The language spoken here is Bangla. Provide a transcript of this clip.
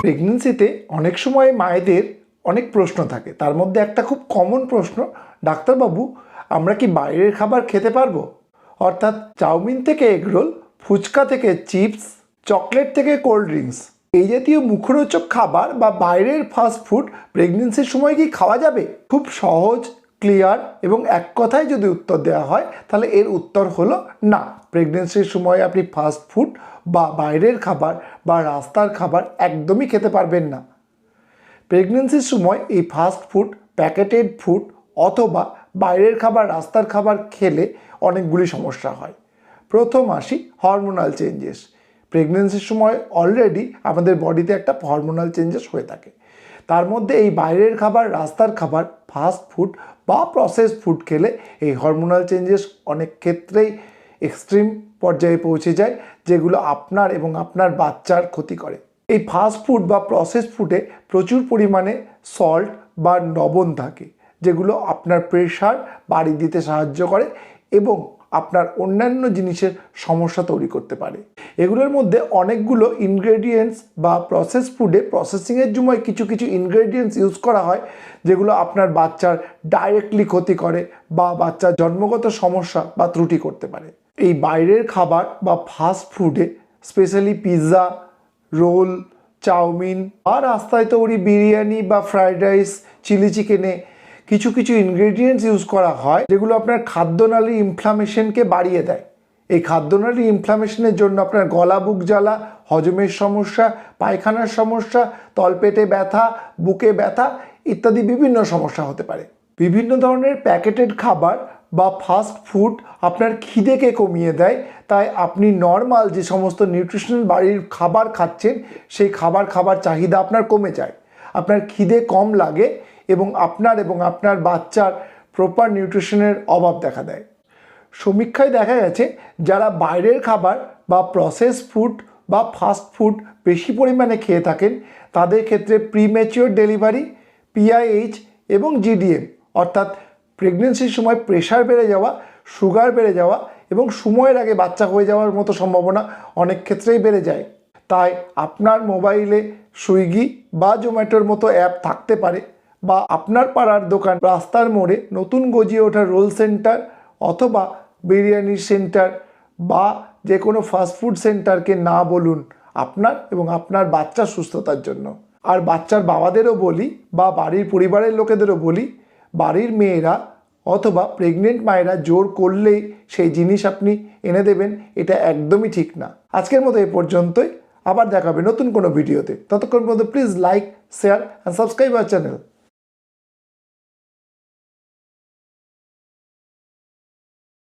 প্রেগনেন্সিতে অনেক সময় মায়েদের অনেক প্রশ্ন থাকে। তার মধ্যে একটা খুব কমন প্রশ্ন, ডাক্তারবাবু, আমরা কি বাইরের খাবার খেতে পারব? অর্থাৎ চাউমিন থেকে এগরোল ফুচকা থেকে চিপস চকলেট থেকে কোল্ড ড্রিঙ্কস এই জাতীয় মুখরোচক খাবার বা বাইরের ফাস্ট ফুড প্রেগনেন্সির সময় কি খাওয়া যাবে? খুব সহজ ক্লিয়ার এবং এক কথায় যদি উত্তর দেওয়া হয়, তাহলে এর উত্তর হলো না। প্রেগনেন্সির সময় আপনি ফাস্ট ফুড বা বাইরের খাবার বা রাস্তার খাবার একদমই খেতে পারবেন না। প্রেগনেন্সির সময় এই ফাস্ট ফুড, প্যাকেটেড ফুড অথবা বাইরের খাবার, রাস্তার খাবার খেলে অনেকগুলি সমস্যা হয়। প্রথম আসি হরমোনাল চেঞ্জেস। প্রেগনেন্সির সময় অলরেডি আমাদের বডিতে একটা হরমোনাল চেঞ্জেস হয়ে থাকে। তার মধ্যে এই বাইরের খাবার, রাস্তার খাবার ফাস্ট ফুড বা প্রসেস ফুড খেলে এই হরমোনাল চেঞ্জেস অনেক ক্ষেত্রেই এক্সট্রিম পর্যায়ে পৌঁছে যায়, যেগুলো আপনার এবং আপনার বাচ্চার ক্ষতি করে। এই ফাস্ট ফুড বা প্রসেস ফুডে প্রচুর পরিমাণে সল্ট বা লবণ থাকে, যেগুলো আপনার প্রেশার বাড়ি দিতে সাহায্য করে এবং আপনার অন্যান্য জিনিসের সমস্যা তৈরি করতে পারে। এগুলোর মধ্যে অনেকগুলো ইনগ্রেডিয়েন্টস বা প্রসেস ফুডে প্রসেসিংয়ের সময় কিছু কিছু ইনগ্রেডিয়েন্টস ইউজ করা হয়, যেগুলো আপনার বাচ্চার ডাইরেক্টলি ক্ষতি করে বা বাচ্চার জন্মগত সমস্যা বা ত্রুটি করতে পারে। এই বাইরের খাবার বা ফাস্ট ফুডে স্পেশালি পিৎজা রোল চাউমিন বা রাস্তায় তৈরি বিরিয়ানি বা ফ্রায়েড রাইস চিলি চিকেনে কিছু কিছু ইনগ্রেডিয়েন্টস ইউজ করা হয়, যেগুলো আপনার খাদ্যনালী ইনফ্লামেশনকে বাড়িয়ে দেয়। এই খাদ্যনালী ইনফ্লামেশনের জন্য আপনার গলা, বুক জ্বালা, হজমের সমস্যা, পায়খানার সমস্যা, তলপেটে ব্যথা, বুকে ব্যথা ইত্যাদি বিভিন্ন সমস্যা হতে পারে। বিভিন্ন ধরনের প্যাকেটেড খাবার বা ফাস্ট ফুড আপনার খিদেকে কমিয়ে দেয়, তাই আপনি নর্মাল যে সমস্ত নিউট্রিশনাল বাড়ির খাবার খাচ্ছেন, সেই খাবার খাবার চাহিদা আপনার কমে যায়। আপনার খিদে কম লাগে এবং আপনার এবং আপনার বাচ্চার প্রপার নিউট্রিশনের অভাব দেখা দেয়। সমীক্ষায় দেখা গেছে, যারা বাইরের খাবার বা প্রসেস ফুড বা ফাস্ট ফুড বেশি পরিমাণে খেয়ে থাকেন, তাদের ক্ষেত্রে প্রিম্যাচিওর ডেলিভারি পিআইএইচ এবং জিডিএম অর্থাৎ প্রেগনেন্সির সময় প্রেশার বেড়ে যাওয়া সুগার বেড়ে যাওয়া এবং সময়ের আগে বাচ্চা হয়ে যাওয়ার মতো সম্ভাবনা অনেক ক্ষেত্রেই বেড়ে যায়। তাই আপনার মোবাইলে সুইগি বা জোম্যাটোর মতো অ্যাপ থাকতে পারে। বা আপনার পাড়ার দোকান রাস্তার মোড়ে নতুন গজিয়ে ওঠা রোল সেন্টার অথবা বিরিয়ানির সেন্টার বা যে কোনো ফাস্টফুড সেন্টারকে না বলুন আপনার এবং আপনার বাচ্চার সুস্থতার জন্য। আর বাচ্চার বাবাদেরও বলি বা বাড়ির পরিবারের লোকেদেরও বলি, বাড়ির মেয়েরা অথবা প্রেগনেন্ট মায়েরা জোর করলেই সেই জিনিস আপনি এনে দেবেন, এটা একদমই ঠিক না। আজকের মতো এ পর্যন্তই। আবার দেখাবে নতুন কোনো ভিডিওতে। ততক্ষণ পর্যন্ত please like share and subscribe our channel